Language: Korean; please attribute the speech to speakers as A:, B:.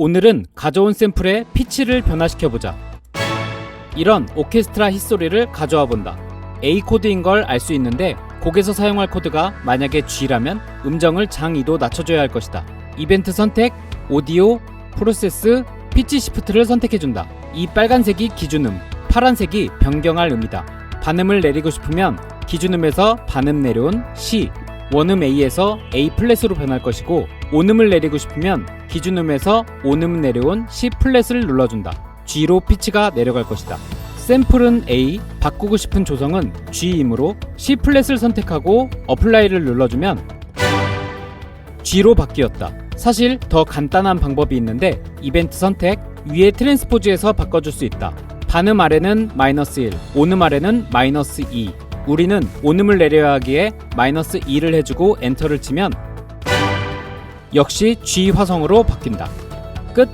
A: 오늘은 가져온 샘플의 피치를 변화시켜보자. 이런 오케스트라 힛소리를 가져와 본다. A 코드인 걸 알 수 있는데 곡에서 사용할 코드가 만약에 G라면 음정을 장이도 낮춰줘야 할 것이다. 이벤트 선택, 오디오, 프로세스, 피치 시프트를 선택해준다. 이 빨간색이 기준음, 파란색이 변경할 음이다. 반음을 내리고 싶으면 기준음에서 반음 내려온 C, 원음 A에서 A 플랫으로 변할 것이고 온음을 내리고 싶으면 기준음에서 온음 내려온 C 플랫을 눌러준다. G로 피치가 내려갈 것이다. 샘플은 A, 바꾸고 싶은 조성은 G이므로 C 플랫을 선택하고 어플라이를 눌러주면 G로 바뀌었다. 사실 더 간단한 방법이 있는데 이벤트 선택 위에 트랜스포즈에서 바꿔줄 수 있다. 반음 아래는 마이너스 1, 온음 아래는 마이너스 2. 우리는 온음을 내려야 하기에 마이너스 2를 해주고 엔터를 치면 역시 G 화성으로 바뀐다. 끝.